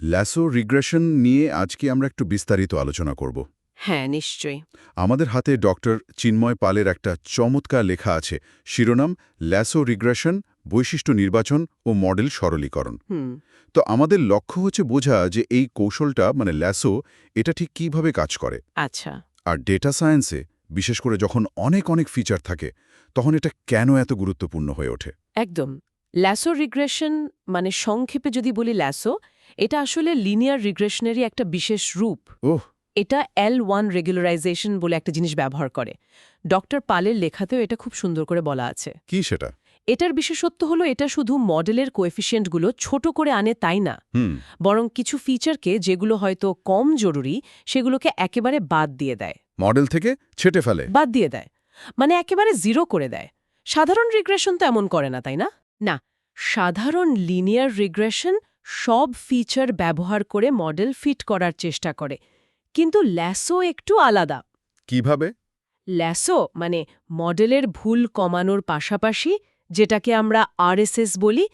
Lasso regression নিয়ে আজকে আমরা একটু বিস্তারিত আলোচনা করব। হ্যাঁ নিশ্চয়ই। আমাদের হাতে ডক্টর চিন্ময় পালের একটা চমৎকার লেখা আছে। শিরোনাম ল্যাসো রিগ্রেশন বৈশিষ্ট্য নির্বাচন ও মডেল সরলীকরণ। তো আমাদের লক্ষ্য হচ্ছে বোঝা যে এই কৌশলটা মানে ল্যাসো এটা ঠিক কীভাবে কাজ করে। আচ্ছা। আর ডেটা সায়েন্সে বিশেষ করে যখন অনেক অনেক ফিচার থাকে তখন এটা কেন এত গুরুত্বপূর্ণ হয়ে ওঠে? একদম। ল্যাসো রিগ্রেশন মানে সংক্ষেপে যদি বলি ল্যাসো এটা আসলে লিনিয়ার রিগ্রেশনেরই একটা বিশেষ রূপ। এটা এল ওয়ান রেগুলারাইজেশন বলে একটা জিনিস ব্যবহার করে। ডক্টর পালের লেখাতেও এটা খুব সুন্দর করে বলা আছে। কি সেটা? এটার বিশেষত্ব হলো এটা শুধু মডেলের কোএফিসিয়েন্টগুলো ছোট করে আনে তাই না। বরং কিছু ফিচারকে যেগুলো হয়তো কম জরুরি সেগুলোকে একেবারে বাদ দিয়ে দেয়। মডেল থেকে ছেটে ফেলে। বাদ দিয়ে দেয়। মানে একেবারে জিরো করে দেয়। সাধারণ রিগ্রেশন তো এমন করে না তাই না? না সাধারণ লিনিয়ার রিগ্রেশন সব ফিচার ব্যবহার করে মডেল ফিট করার চেষ্টা করে। কিন্তু ল্যাসো একটু আলাদা। কীভাবে? ল্যাসো মানে মডেলের ভুল কমানোর পাশাপাশি যেটাকে আমরা আরএসএস বলি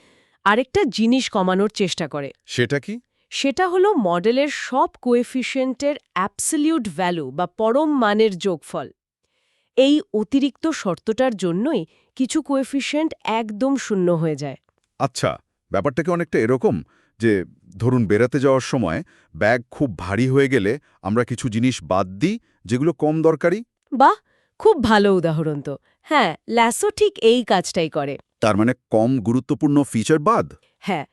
আরেকটা জিনিস কমানোর চেষ্টা করে। সেটা কি? সেটা হলো মডেলের সব কোএফিসিয়েন্টের অ্যাবসলিউট ভ্যালু বা পরম মানের যোগফল। এই অতিরিক্ত শর্তটার জন্যই কিছু কোএফিসিয়েন্ট একদম শূন্য হয়ে যায়। আচ্ছা ব্যাপারটাকে অনেকটা এরকম? যে ধরুন বেড়াতে যাওয়ার সময় ব্যাগ খুব ভারী হয়ে গেলে আমরা কিছু জিনিস বাদ দিই যেগুলো কম দরকারি? বাহ! খুব ভালো উদাহরণ তো। হ্যাঁ ল্যাসো ঠিক এই কাজটাই করে। তার মানে কম গুরুত্বপূর্ণ ফিচার বাদ? হ্যাঁ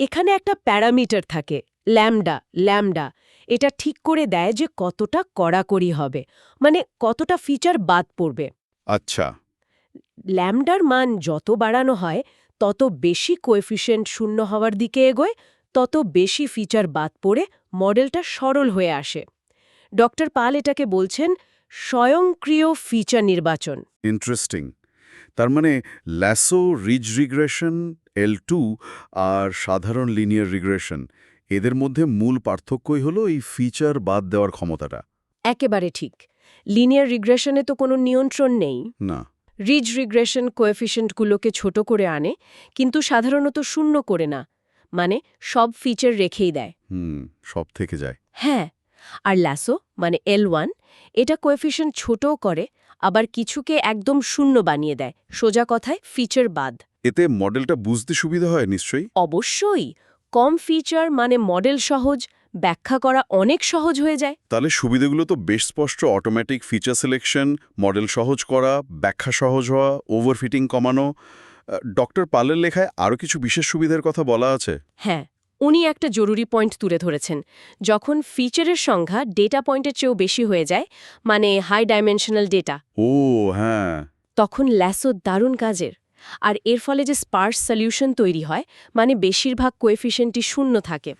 এখানে একটা প্যারামিটার থাকে ল্যামডা ল্যামডা। এটা ঠিক করে দেয় যে কতটা কড়াকড়ি হবে মানে কতটা ফিচার বাদ পড়বে। আচ্ছা। ল্যামডার মান যত বাড়ানো হয় তত বেশি কোএফিসিয়েন্ট শূন্য হওয়ার দিকে এগোয় তত বেশি ফিচার বাদ পড়ে মডেলটা সরল হয়ে আসে। ডক্টর পাল এটাকে বলছেন স্বয়ংক্রিয় ফিচার নির্বাচন। ইন্টারেস্টিং। তার মানে lasso ridge regression L two আর সাধারণ লিনিয়ার রিগ্রেশন এদের মধ্যে মূল পার্থক্যই হলো এই ফিচার বাদ দেওয়ার ক্ষমতাটা। একেবারে ঠিক। লিনিয়ার রিগ্রেশনে তো কোনো নিয়ন্ত্রণ নেই। না। রিজ রিগ্রেশন কোএফিসিয়েন্টগুলোকে ছোট করে আনে কিন্তু সাধারণত শূন্য করে না মানে সব ফিচার রেখেই দেয়। হুম সব থেকে যায়। হ্যাঁ আর ল্যাসো মানে এল ওয়ান এটা কোএফিসিয়েন্ট ছোটও করে আবার কিছুকে একদম শূন্য বানিয়ে দেয় সোজা কথায় ফিচার বাদ। এতে মডেলটা বুঝতে সুবিধা হয় নিশ্চয়ই? অবশ্যই কম ফিচার মানে মডেল সহজ ব্যাখ্যা করা অনেক সহজ হয়ে যায়। তাহলে সুবিধাগুলো তো বেশ স্পষ্ট। অটোমেটিক ফিচার সিলেকশন মডেল সহজ করা ব্যাখ্যা সহজ হওয়া ওভারফিটিং কমানো। ডক্টর পালের লেখায় আরও কিছু বিশেষ সুবিধার কথা বলা আছে? হ্যাঁ উনি একটা জরুরি পয়েন্ট তুলে ধরেছেন। যখন ফিচারের সংখ্যা ডেটা পয়েন্টের চেয়েও বেশি হয়ে যায় মানে হাই ডাইমেনশনাল ডেটা ও হ্যাঁ। তখন ল্যাসো দারুণ কাজের। আর এর ফলে যে স্পার্স সলিউশন তৈরি হয় মানে বেশিরভাগ কোএফিসিয়েন্টই শূন্য থাকে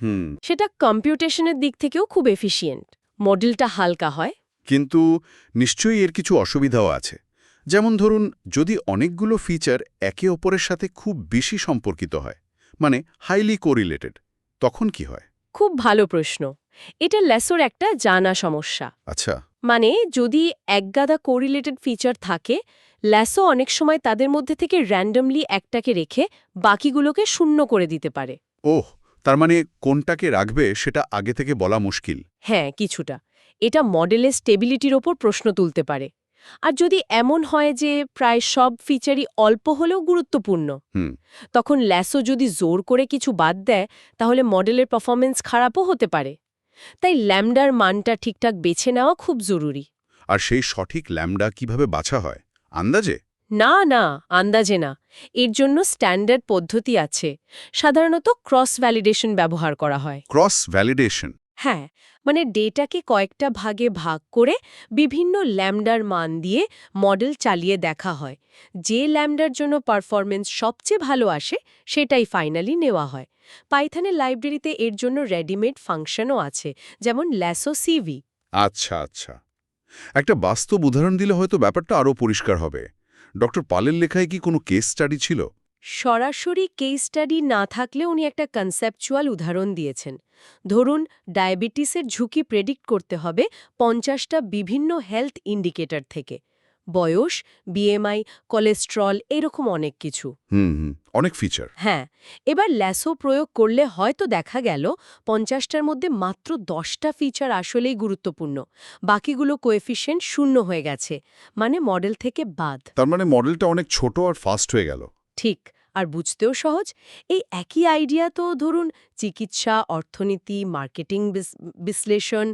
সেটা কম্পিউটেশনের দিক থেকেও খুব এফিসিয়েন্ট মডেলটা হালকা হয়। কিন্তু নিশ্চয়ই এর কিছু অসুবিধাও আছে। যেমন ধরুন যদি অনেকগুলো ফিচার একে অপরের সাথে খুব বেশি সম্পর্কিত হয় মানে হাইলি কোরিলেটেড তখন কি হয়? খুব ভালো প্রশ্ন। এটা ল্যাসোর একটা জানা সমস্যা। আচ্ছা। মানে যদি একগাদা কোরিলেটেড ফিচার থাকে ল্যাসো অনেক সময় তাদের মধ্যে থেকে র্যান্ডমলি একটাকে রেখে বাকিগুলোকে শূন্য করে দিতে পারে। ওহ তার মানে কোনটাকে রাখবে সেটা আগে থেকে বলা মুশকিল। হ্যাঁ কিছুটা। এটা মডেলের স্টেবিলিটির ওপর প্রশ্ন তুলতে পারে। আর যদি এমন হয় যে প্রায় সব ফিচারই অল্প হলেও গুরুত্বপূর্ণ হুম। তখন ল্যাসো যদি জোর করে কিছু বাদ দেয় তাহলে মডেলের পারফরমেন্স খারাপও হতে পারে। তাই ল্যামডার মানটা ঠিকঠাক বেছে নেওয়া খুব জরুরি। আর সেই সঠিক ল্যামডা কীভাবে বাছা হয়? আন্দাজে? না না আন্দাজে না। এর জন্য স্ট্যান্ডার্ড পদ্ধতি আছে। সাধারণত ক্রস ভ্যালিডেশন ব্যবহার করা হয়। ক্রস ভ্যালিডেশন হ্যাঁ মানে ডেটাকে কয়েকটা ভাগে ভাগ করে বিভিন্ন ল্যামডার মান দিয়ে মডেল চালিয়ে দেখা হয়। যে ল্যামডার জন্য পারফরমেন্স সবচেয়ে ভালো আসে, সেটাই ফাইনালি নেওয়া হয়। পাইথনের লাইব্রেরিতে এর জন্য রেডিমেড ফাংশনও আছে, যেমন ল্যাসো সিভি। আচ্ছা আচ্ছা। একটা বাস্তব উদাহরণ দিলে হয়তো ব্যাপারটা আরও পরিষ্কার হবে। ডক্টর পালের লেখায় কি কোনো কেস স্টাডি ছিল? সরাসরি কেস স্টাডি না থাকলে উনি একটা কনসেপচুয়াল উদাহরণ দিয়েছেন। ধরুন ডায়াবেটিসের ঝুঁকি প্রেডিক্ট করতে হবে পঞ্চাশটা বিভিন্ন হেলথ ইন্ডিকেটর থেকে। বয়স বিএমআই কোলেস্ট্রল এরকম অনেক কিছু। অনেক ফিচার হ্যাঁ এবার ল্যাসো প্রয়োগ করলে হয়তো দেখা গেল পঞ্চাশটার মধ্যে মাত্র দশটা ফিচার আসলেই গুরুত্বপূর্ণ। বাকিগুলো কোএফিশিয়েন্ট শূন্য হয়ে গেছে। মানে মডেল থেকে বাদ। তার মানে মডেলটা অনেক ছোট আর ফাস্ট হয়ে গেল। ঠিক, আর বুঝতেও সহজ। এই একই আইডিয়া তো ধরুন চিকিৎসা, অর্থনীতি মার্কেটিং বিশ্লেষণ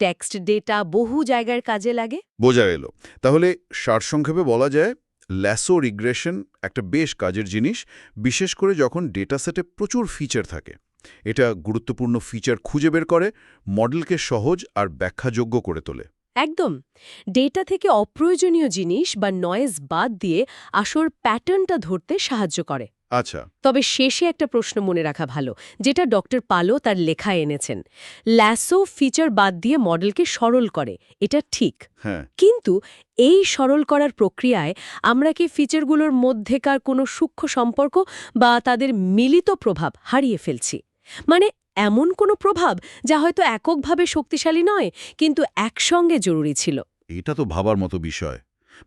টেক্সট ডেটা বহু জায়গার কাজে লাগে। বোঝা গেল। তাহলে সারসংক্ষেপে বলা যায় ল্যাসো রিগ্রেশন একটা বেশ কাজের জিনিস, বিশেষ করে যখন ডেটা সেটে প্রচুর ফিচার থাকে। এটা গুরুত্বপূর্ণ ফিচার খুঁজে বের করে মডেলকে সহজ আর ব্যাখ্যাযোগ্য করে তোলে। একদম। ডেটা থেকে অপ্রয়োজনীয় জিনিস বা নয়েজ বাদ দিয়ে আসর প্যাটার্নটা ধরতে সাহায্য করে। আচ্ছা। তবে শেষে একটা প্রশ্ন মনে রাখা ভালো যেটা ডক্টর পালো তার লেখায় এনেছেন। ল্যাসো ফিচার বাদ দিয়ে মডেলকে সরল করে এটা ঠিক। হ্যাঁ। কিন্তু এই সরল করার প্রক্রিয়ায় আমরা কি ফিচারগুলোর মধ্যেকার কোনো সূক্ষ্ম সম্পর্ক বা তাদের মিলিত প্রভাব হারিয়ে ফেলছি? মানে এমন কোনো প্রভাব যা হয়তো এককভাবে শক্তিশালী নয় কিন্তু একসঙ্গে জরুরি ছিল। এটা তো ভাবার মতো বিষয়।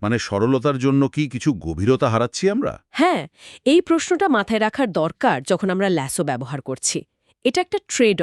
মানে সরলতার জন্য কি কিছু গভীরতা হারাচ্ছি আমরা? হ্যাঁ এই প্রশ্নটা মাথায় রাখার দরকার যখন আমরা ল্যাসো ব্যবহার করছি। এটা একটা ট্রেড